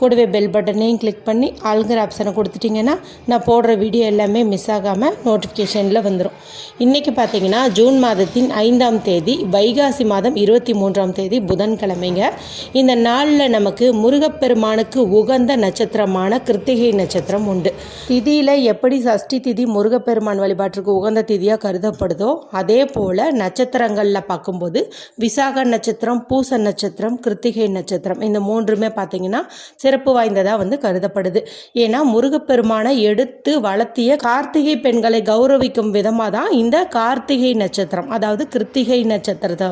கூடவே பெல் பட்டனையும் கிளிக் பண்ணி ஆளுங்கிற ஆப்ஷனை கொடுத்துட்டிங்கன்னா நான் போடுற வீடியோ எல்லாமே மிஸ் ஆகாமல் நோட்டிஃபிகேஷனில் வந்துடும் இன்றைக்கி பார்த்தீங்கன்னா ஜூன் மாதத்தின் ஐந்தாம் தேதி வைகாசி மாதம் இருபத்தி மூன்றாம் தேதி புதன்கிழமைங்க. இந்த நாளில் நமக்கு முருகப்பெருமானுக்கு உகந்த நட்சத்திரமான கிருத்திகை நட்சத்திரம் உண்டு. திதியில் எப்படி சஷ்டி திதி முருகப்பெருமான் வழிபாட்டிற்கு உகந்த திதியாக கருதப்படுதோ அதே போல் நட்சத்திரங்களில் பார்க்கும்போது விசாக நட்சத்திரம் பூச நட்சத்திரம் கிருத்திகை நட்சத்திரம் இந்த மூன்றுமே பார்த்தீங்கன்னா சிறப்பு வாய்ந்ததாக வந்து கருதப்படுது. ஏன்னா முருகப்பெருமானை எடுத்து வளர்த்திய கார்த்திகை பெண்களை கௌரவிக்கும் விதமாக தான் இந்த கார்த்திகை நட்சத்திரம் அதாவது கிருத்திகை நட்சத்திரத்தை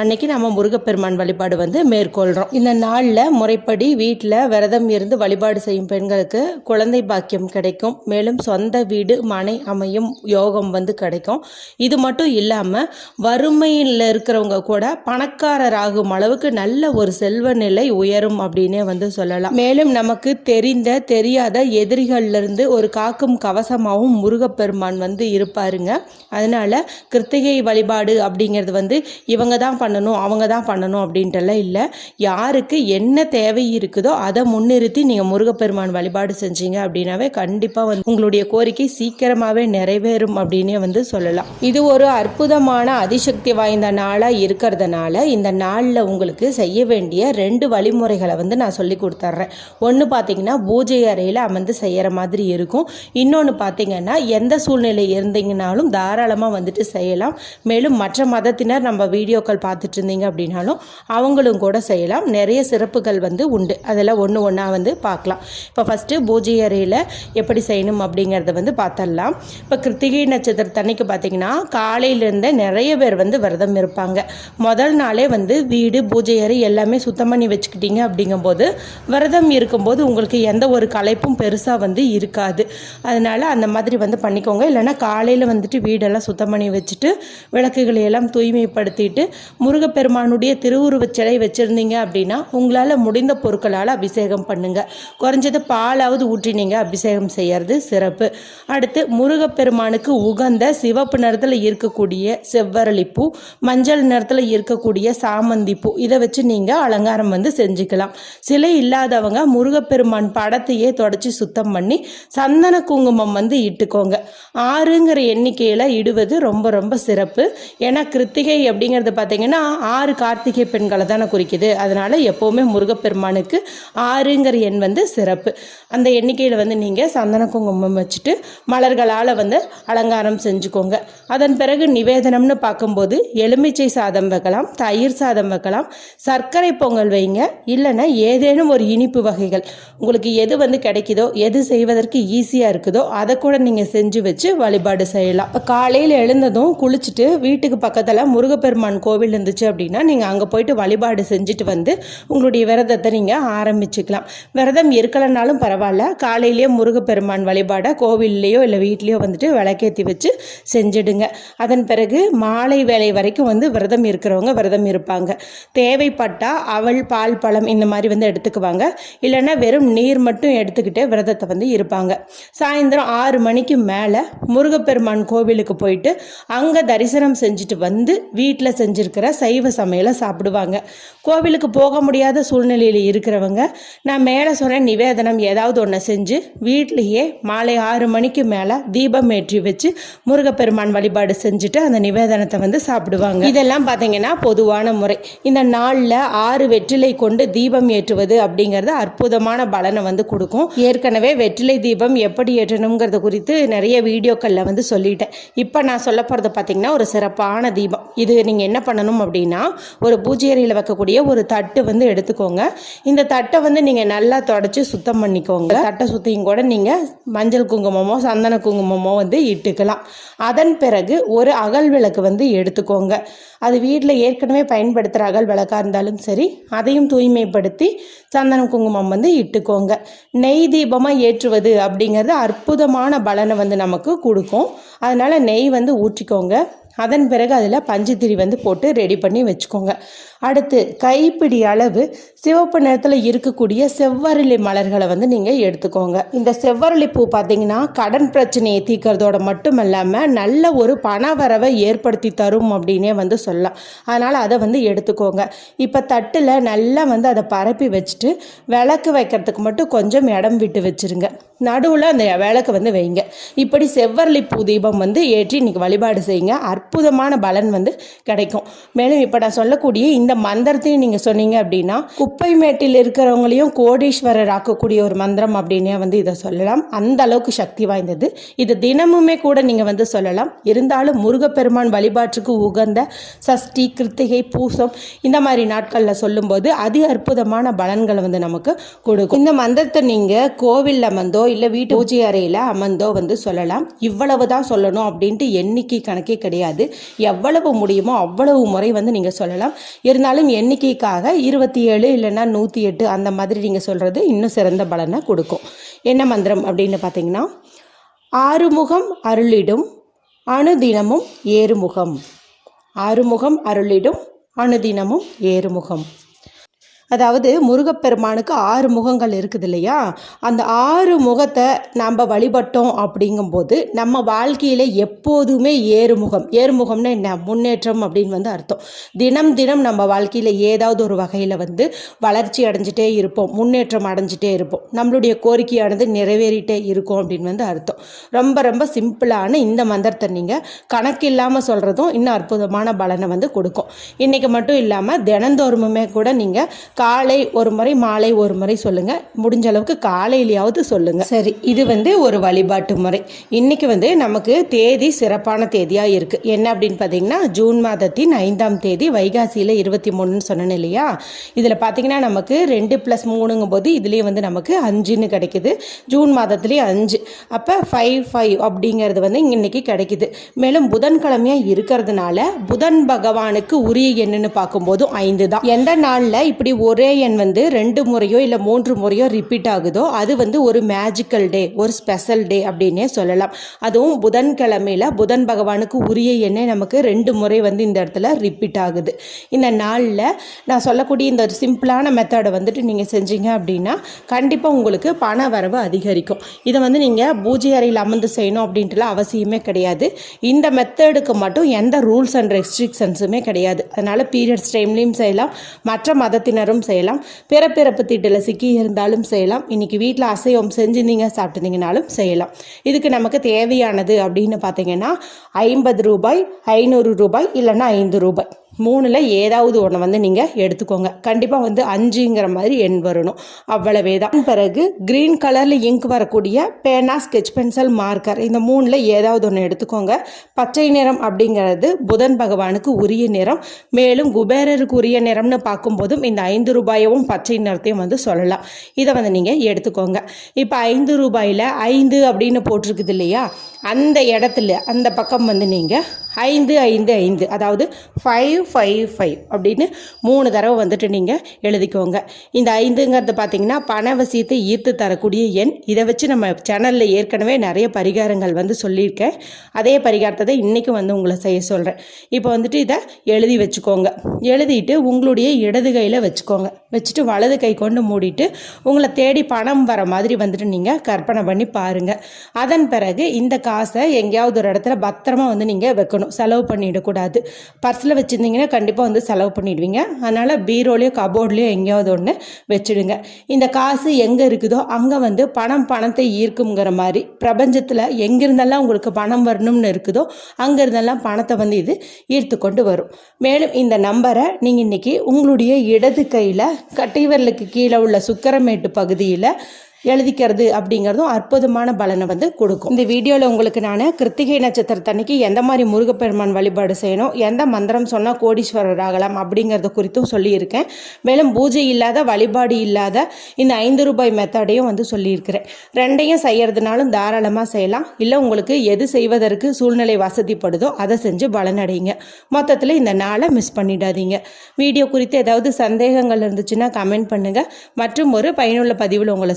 அன்னைக்கு நம்ம முருகப்பெருமான் வழிபாடு வந்து மேற்கொள்கிறோம் இந்த நாளில் முறைப்படி வீட்டில் விரதம் இருந்து வழிபாடு செய்யும் பெண்களுக்கு குழந்தை பாக்கியம் கிடைக்கும். மேலும் சொந்த வீடு மனை அமையும் யோகம் வந்து கிடைக்கும். இது மட்டும் இல்லாமல் வறுமையில் இருக்கிறவங்க கூட பணக்காரர் ஆகும் அளவுக்கு நல்ல ஒரு செல்வ நிலை உயரும் அப்படின்னே வந்து சொல்லலாம். மேலும் நமக்கு தெரிந்த தெரியாத எதிரிகள்லேருந்து ஒரு காக்கும் கவசமாகவும் முருகப்பெருமான் வந்து இருப்பாருங்க. அதனால கிருத்திகை வழிபாடு அப்படிங்கிறது வந்து இவங்க தான் பண்ணணும் அவங்க தான் பண்ணணும் அப்படின்ட்டுலாம் இல்லை. யாருக்கு என்ன தேவை இருக்குதோ அதை முன்னிறுத்தி நீங்கள் முருகப்பெருமான் வழிபாடு செஞ்சீங்க அப்படின்னாவே கண்டிப்பாக வந்து உங்களுடைய கோரிக்கை சீக்கிரமாகவே நிறைவேறும் அப்படின்னே வந்து சொல்லலாம். இது ஒரு அற்புதமான அதிசக்தி வாய்ந்த நாளாக இருக்கிறதுனால இந்த நாளில் உங்களுக்கு செய்ய வேண்டிய ரெண்டு வழிமுறைகளை வந்து நான் சொல்லி கொடுத்துட்றேன் ஒன்று பார்த்தீங்கன்னா பூஜை அறையில் அமர்ந்து செய்கிற மாதிரி இருக்கும். இன்னொன்று பார்த்தீங்கன்னா எந்த சூழ்நிலை இருந்தீங்கனாலும் தாராளமாக வந்துட்டு செய்யலாம். மேலும் மற்ற மதத்தினர் நம்ம வீடியோக்கள் பார்த்துட்டு இருந்தீங்க அப்படின்னாலும் அவங்களும் கூட செய்யலாம். நிறைய சிறப்புகள் வந்து உண்டு. அதெல்லாம் ஒன்று ஒன்றா வந்து பார்க்கலாம் இப்போ ஃபஸ்ட்டு பூஜை அறையில் எப்படி செய்யணும் அப்படிங்கிறத வந்து பார்த்துடலாம் இப்போ கிருத்திகை நட்சத்திரத்தன்னைக்கு பார்த்தீங்கன்னா காலையிலேருந்தே நிறைய பேர் வந்து விரதம் இருப்பாங்க. முதல் நாளே வந்து வீடு பூஜை அறை எல்லாமே சுத்தம் பண்ணி வச்சுக்கிட்டீங்க அப்படிங்கும்போது விரதம் இருக்கும்போது உங்களுக்கு எந்த ஒரு களைப்பும் பெருசாக வந்து இருக்காது. அதனால் அந்த மாதிரி வந்து பண்ணிக்கோங்க. இல்லைன்னா காலையில் வந்துட்டு வீடெல்லாம் சுத்தம் பண்ணி வச்சுட்டு விளக்குகளை எல்லாம் தூய்மைப்படுத்திட்டு முருகப்பெருமானுடைய திருவுருவச் சிலை வச்சுருந்தீங்க அப்படின்னா உங்களால் முடிந்த பொருட்களால் அபிஷேகம் பண்ணுங்கள் குறைஞ்சது பாலாவது ஊற்றினீங்க அபிஷேகம் செய்கிறது சிறப்பு. அடுத்து முருகப்பெருமானுக்கு உகந்த சிவப்பு நிறத்தில் இருக்கக்கூடிய செவ்வரளிப்பூ மஞ்சள் நிறத்தில் இருக்கக்கூடிய சாமந்தி பூ இதை வச்சு நீங்கள் அலங்காரம் வந்து செஞ்சுக்கலாம். சிலை இல்லாத இல்லாதவங்க முருகப்பெருமான் படத்தையே தொடச்சி சுத்தம் பண்ணி சந்தன குங்குமம் வந்து இட்டுக்கோங்க. ஆறுங்கிற எண்ணிக்கையில் இடுவது ரொம்ப ரொம்ப சிறப்பு. ஏன்னா கிருத்திகை அப்படிங்கிறது பார்த்தீங்கன்னா ஆறு கார்த்திகை பெண்களை தானே குறிக்குது. அதனால் எப்போவுமே முருகப்பெருமானுக்கு ஆறுங்கிற எண் வந்து சிறப்பு. அந்த எண்ணிக்கையில் வந்து நீங்கள் சந்தன குங்குமம் வச்சுட்டு மலர்களால் வந்து அலங்காரம் செஞ்சுக்கோங்க. அதன் பிறகு நிவேதனம்னு பார்க்கும்போது எலுமிச்சை சாதம் வைக்கலாம் தயிர் சாதம் வைக்கலாம் சர்க்கரை பொங்கல் வைங்க இல்லைன்னா ஏதேனும் ஒரு இனிப்பு வகைகள். உங்களுக்கு எது வந்து கிடைக்குதோ எது செய்வதற்கு ஈஸியாக இருக்குதோ அதை கூட நீங்கள் செஞ்சு வச்சு வழிபாடு செய்யலாம். இப்போ காலையில் எழுந்ததும் குளிச்சுட்டு வீட்டுக்கு பக்கத்தில் முருகப்பெருமான் கோவில் இருந்துச்சு அப்படின்னா நீங்கள் அங்கே போயிட்டு வழிபாடு செஞ்சுட்டு வந்து உங்களுடைய விரதத்தை நீங்கள் ஆரம்பிச்சுக்கலாம். விரதம் இருக்கலைனாலும் பரவாயில்ல. காலையிலேயே முருகப்பெருமான் வழிபாடை கோவில்லையோ இல்லை வீட்லேயோ வந்துட்டு விளக்கேற்றி வச்சு செஞ்சிடுங்க. அதன் பிறகு மாலை வேலை வரைக்கும் வந்து விரதம் இருக்கிறவங்க விரதம் இருப்பாங்க. தேவைப்பட்டால் அவள் பால் பழம் இந்த மாதிரி வந்து எடுத்துக்குவாங்க. இல்லைன்னா வெறும் நீர் மட்டும் எடுத்துக்கிட்டே விரதத்தை வந்து இருப்பாங்க. சாயந்தரம் ஆறு மணிக்கு மேலே முருகப்பெருமான் கோவிலுக்கு போயிட்டு அங்கே தரிசனம் செஞ்சுட்டு வந்து வீட்டில் செஞ்சுருக்கிற சைவ சமையலை சாப்பிடுவாங்க. கோவிலுக்கு போக முடியாத சூழ்நிலையில் இருக்கிறவங்க நான் மேலே சொன்ன நிவேதனம் ஏதாவது ஒன்று செஞ்சு வீட்லேயே மாலை ஆறு மணிக்கு மேலே தீபம் ஏற்றி வச்சு முருகப்பெருமான் வழிபாடு செஞ்சுட்டு அந்த நிவேதனத்தை வந்து சாப்பிடுவாங்க. இதெல்லாம் பார்த்தீங்கன்னா பொதுவான முறை. இந்த நாளில் ஆறு வெற்றிலை கொண்டு தீபம் ஏற்றுவது அப்படிங்கிறது அற்புதமான பலனை வந்து கொடுக்கும். ஏற்கனவே வெற்றிலை தீபம் எப்படி ஏற்றணுங்கிறது குறித்து நிறைய வீடியோக்களில் வந்து சொல்லிட்டேன். இப்போ நான் சொல்ல போகிறது பார்த்திங்கன்னா ஒரு சிறப்பான தீபம். இது நீங்கள் என்ன பண்ணணும் அப்படின்னா ஒரு பூஜை அறையில் வைக்கக்கூடிய ஒரு தட்டு வந்து எடுத்துக்கோங்க. இந்த தட்டை வந்து நீங்கள் நல்லா தொடச்சி சுத்தம் பண்ணிக்கோங்க. தட்டை சுத்தியும் கூட நீங்கள் மஞ்சள் குங்குமமோ சந்தன குங்குமமோ வந்து இட்டுக்கலாம். அதன் பிறகு ஒரு அகல் விளக்கு வந்து எடுத்துக்கோங்க. அது வீட்டில் ஏற்கனவே பயன்படுத்துகிற அகல் விளக்காக இருந்தாலும் சரி அதையும் தூய்மைப்படுத்தி சந்தனம் குங்குமம் வந்து இட்டுக்கோங்க. நெய் தீபமாக ஏற்றுவது அப்படிங்கிறது அற்புதமான பலனை வந்து நமக்கு கொடுக்கும். அதனால் நெய் வந்து ஊற்றிக்கோங்க. அதன் பிறகு அதில் பஞ்சுத்திரி வந்து போட்டு ரெடி பண்ணி வச்சுக்கோங்க. அடுத்து கைப்பிடி அளவு சிவப்பு நிறத்தில் இருக்கக்கூடிய செவ்வரளி மலர்களை வந்து நீங்கள் எடுத்துக்கோங்க. இந்த செவ்வரளி பூ பார்த்தீங்கன்னா கடன் பிரச்சனையை தீர்க்கறதோட மட்டும் இல்லாமல் நல்ல ஒரு பண வரவை ஏற்படுத்தி தரும் அப்படின்னே வந்து சொல்லலாம். அதனால் அதை வந்து எடுத்துக்கோங்க. இப்போ தட்டில் நல்லா வந்து அதை பரப்பி வச்சுட்டு விளக்கு வைக்கிறதுக்கு மட்டும் கொஞ்சம் இடம் விட்டு வச்சுருங்க. நடுவில் அந்த விளக்கு வந்து வைங்க. இப்படி செவ்வரளி பூ தீபம் வந்து ஏற்றி இன்னைக்கு வழிபாடு செய்யுங்க. அற்புதமான பலன் வந்து கிடைக்கும். மேலும் இப்போ நான் சொல்லக்கூடிய இந்த இந்த மந்திரத்தையும் நீங்கள் சொன்னீங்க அப்படின்னா குப்பை மேட்டில் இருக்கிறவங்களையும் கோடீஸ்வரர் ஆக்கக்கூடிய ஒரு மந்திரம் அப்படின்னே வந்து இதை சொல்லலாம். அந்த அளவுக்கு சக்தி வாய்ந்தது. இது தினமுமே கூட நீங்கள் வந்து சொல்லலாம். இருந்தாலும் முருகப்பெருமான் வழிபாட்டுக்கு உகந்த சஷ்டி கிருத்திகை பூசம் இந்த மாதிரி நாட்களில் சொல்லும்போது அதி அற்புதமான பலன்களை வந்து நமக்கு கொடுக்கும். இந்த மந்திரத்தை நீங்கள் கோவிலில் அமர்ந்தோ இல்லை வீட்டு பூஜை அறையில் அமர்ந்தோ வந்து சொல்லலாம். இவ்வளவு தான் சொல்லணும் அப்படின்ட்டு எண்ணிக்கை கணக்கே கிடையாது. எவ்வளவு முடியுமோ அவ்வளவு முறை வந்து நீங்கள் சொல்லலாம். இருந்தாலும் எண்ணிக்கைக்காக இருபத்தி ஏழு இல்லைன்னா நூற்றி எட்டு அந்த மாதிரி நீங்கள் சொல்கிறது இன்னும் சிறந்த பலனை கொடுக்கும். என்ன மந்திரம் அப்படின்னு பார்த்தீங்கன்னா ஆறுமுகம் அருளிடும் அணுதினமும் ஏறுமுகம். ஆறுமுகம் அருளிடும் அணுதினமும் ஏறுமுகம். அதாவது முருகப்பெருமானுக்கு ஆறு முகங்கள் இருக்குது இல்லையா? அந்த ஆறு முகத்தை நம்ம வழிபட்டோம் அப்படிங்கும்போது நம்ம வாழ்க்கையில் எப்போதுமே ஏறுமுகம். ஏறுமுகம்னா என்ன? முன்னேற்றம் அப்படின்னு வந்து அர்த்தம். தினம் தினம் நம்ம வாழ்க்கையில் ஏதாவது ஒரு வகையில் வந்து வளர்ச்சி அடைஞ்சிட்டே இருப்போம். முன்னேற்றம் அடைஞ்சிட்டே இருப்போம். நம்மளுடைய கோரிக்கையானது நிறைவேறிட்டே இருக்கும் அப்படின்னு வந்து அர்த்தம். ரொம்ப ரொம்ப சிம்பிளான இந்த மந்திரத்தை நீங்கள் கணக்கு இல்லாமல் சொல்கிறதும் இன்னும் அற்புதமான பலனை வந்து கொடுக்கும். இன்றைக்கி மட்டும் இல்லாமல் தினந்தோறுமுமே கூட நீங்கள் காலை ஒரு முறை மாலை ஒரு முறை சொல்லுங்க. முடிஞ்ச அளவுக்கு காலையிலையாவது சொல்லுங்க. சரி இது வந்து ஒரு வழிபாட்டு முறை. இன்னைக்கு வந்து நமக்கு தேதி சிறப்பான தேதியாக இருக்கு. என்ன அப்படின்னு பார்த்தீங்கன்னா ஜூன் மாதத்தின் ஐந்தாம் தேதி வைகாசியில் இருபத்தி மூணுன்னு சொன்னேன் இல்லையா? இதில் பார்த்தீங்கன்னா நமக்கு ரெண்டு ப்ளஸ் மூணுங்கும் போது இதுலேயே வந்து நமக்கு அஞ்சுன்னு கிடைக்குது. ஜூன் மாதத்துலேயும் அஞ்சு. அப்போ ஃபைவ் ஃபைவ் அப்படிங்கிறது வந்து இன்னைக்கு கிடைக்குது. மேலும் புதன்கிழமையாக இருக்கிறதுனால புதன் பகவானுக்கு உரிய என்னன்னு பார்க்கும்போதும் ஐந்து தான் எந்த நாளில் இப்படி ஒரே எண் வந்து ரெண்டு முறையோ இல்லை மூன்று முறையோ ரிப்பீட் ஆகுதோ அது வந்து ஒரு மேஜிக்கல் டே ஒரு ஸ்பெஷல் டே அப்படின்னே சொல்லலாம். அதுவும் புதன்கிழமையில் புதன் பகவானுக்கு உரிய எண்ணே நமக்கு ரெண்டு முறை வந்து இந்த இடத்துல ரிப்பீட் ஆகுது. இந்த நாளில் நான் சொல்லக்கூடிய இந்த ஒரு சிம்பிளான மெத்தடை வந்துட்டு நீங்கள் செஞ்சீங்க அப்படின்னா கண்டிப்பாக உங்களுக்கு பண வரவு அதிகரிக்கும். இதை வந்து நீங்கள் பூஜை அறையில் அமர்ந்து செய்யணும் அப்படின்ட்டுலாம் அவசியமே கிடையாது. இந்த மெத்தடுக்கு மட்டும் எந்த ரூல்ஸ் அண்ட் ரெஸ்ட்ரிக்ஷன்ஸுமே கிடையாது. அதனால் பீரியட்ஸ் டைம்லேயும் செய்யலாம். மற்ற மதத்தினரும் செய்யலாம். பிறப்பிறப்பு தீட்டில் சிக்கி இருந்தாலும் செய்யலாம். இன்றைக்கி வீட்டில் அசைவம் செஞ்சுருந்தீங்க சாப்பிட்டுருந்தீங்கனாலும் செய்யலாம். இதுக்கு நமக்கு தேவையானது அப்படின்னு பார்த்தீங்கன்னா ஐம்பது ரூபாய் ஐநூறு ரூபாய் இல்லைன்னா ஐந்து ரூபாய். மூணில் ஏதாவது ஒன்று வந்து நீங்கள் எடுத்துக்கோங்க. கண்டிப்பாக வந்து அஞ்சுங்கிற மாதிரி எண் வரணும். அவ்வளவே தான் பிறகு க்ரீன் கலரில் இங்க் வரக்கூடிய பேனா ஸ்கெச் பென்சில் மார்க்கர் இந்த மூணில் ஏதாவது ஒன்று எடுத்துக்கோங்க. பச்சை நிறம் அப்படிங்கிறது புதன் பகவானுக்கு உரிய நிறம். மேலும் குபேரருக்கு உரிய நிறம்னு பார்க்கும்போதும் இந்த ஐந்து ரூபாயவும் பச்சை நிறத்தையும் வந்து சொல்லலாம். இதை வந்து நீங்கள் எடுத்துக்கோங்க. இப்போ ஐந்து ரூபாயில் ஐந்து அப்படின்னு போட்டிருக்குது இல்லையா? அந்த இடத்துல அந்த பக்கம் வந்து நீங்கள் ஐந்து ஐந்து ஐந்து. அதாவது ஃபைவ் ஃபைவ் ஃபைவ் அப்படின்னு மூணு தடவை வந்துட்டு நீங்கள் எழுதிக்கோங்க. இந்த ஐந்துங்கிறது பார்த்தீங்கன்னா பணவசியத்தை ஈர்த்து தரக்கூடிய எண். இதை வச்சு நம்ம சேனலில் ஏற்கனவே நிறைய பரிகாரங்கள் வந்து சொல்லியிருக்கேன். அதே பரிகாரத்தை தான் இன்றைக்கும் வந்து உங்களை செய்ய சொல்கிறேன் இப்போ வந்துட்டு இதை எழுதி வச்சுக்கோங்க. எழுதிட்டு உங்களுடைய இடது கையில் வச்சுக்கோங்க. வச்சுட்டு வலது கை கொண்டு மூடிட்டு உங்களை தேடி பணம் வர மாதிரி வந்துட்டு நீங்கள் கற்பனை பண்ணி பாருங்கள் அதன் பிறகு இந்த காசை எங்கேயாவது ஒரு இடத்துல பத்திரமா வந்து நீங்கள் வைக்கணும். செலவு பண்ணிடக்கூடாது. பர்ஸில் வச்சுருந்தீங்கன்னா கண்டிப்பாக வந்து செலவு பண்ணிடுவீங்க. அதனால் பீரோலையோ கபோர்ட்லேயோ எங்கேயாவது ஒன்று வச்சுடுங்க. இந்த காசு எங்கே இருக்குதோ அங்கே வந்து பணம் பணத்தை ஈர்க்குங்கிற மாதிரி பிரபஞ்சத்தில் எங்கிருந்தெல்லாம் உங்களுக்கு பணம் வரணும்னு இருக்குதோ அங்கேருந்தெல்லாம் பணத்தை வந்து இது ஈர்த்து கொண்டு வரும். மேலும் இந்த நம்பரை நீங்கள் இன்றைக்கி உங்களுடைய இடது கையில் கட்டைவரலுக்கு கீழே உள்ள சுக்கரமேட்டு பகுதியில் எழுதிக்கிறது அப்படிங்கிறதும் அற்புதமான பலனை வந்து கொடுக்கும். இந்த வீடியோவில் உங்களுக்கு நான் கிருத்திகை நட்சத்திரத்தன்னைக்கு எந்த மாதிரி முருகப்பெருமான் வழிபாடு செய்யணும் எந்த மந்திரம் சொன்னால் கோடீஸ்வரர் ஆகலாம் அப்படிங்கிறத குறித்தும் சொல்லியிருக்கேன். மேலும் பூஜை இல்லாத வழிபாடு இல்லாத இந்த ஐந்து ரூபாய் மெத்தடையும் வந்து சொல்லியிருக்கிறேன். ரெண்டையும் செய்யறதுனாலும் தாராளமாக செய்யலாம். இல்லை உங்களுக்கு எது செய்வதற்கு சூழ்நிலை வசதிப்படுதோ அதை செஞ்சு பலனடைங்க. மொத்தத்தில் இந்த நாளை மிஸ் பண்ணிடாதீங்க. வீடியோ குறித்து ஏதாவது சந்தேகங்கள் இருந்துச்சுன்னா கமெண்ட் பண்ணுங்கள் மற்றும் ஒரு பயனுள்ள பதிவில் உங்களை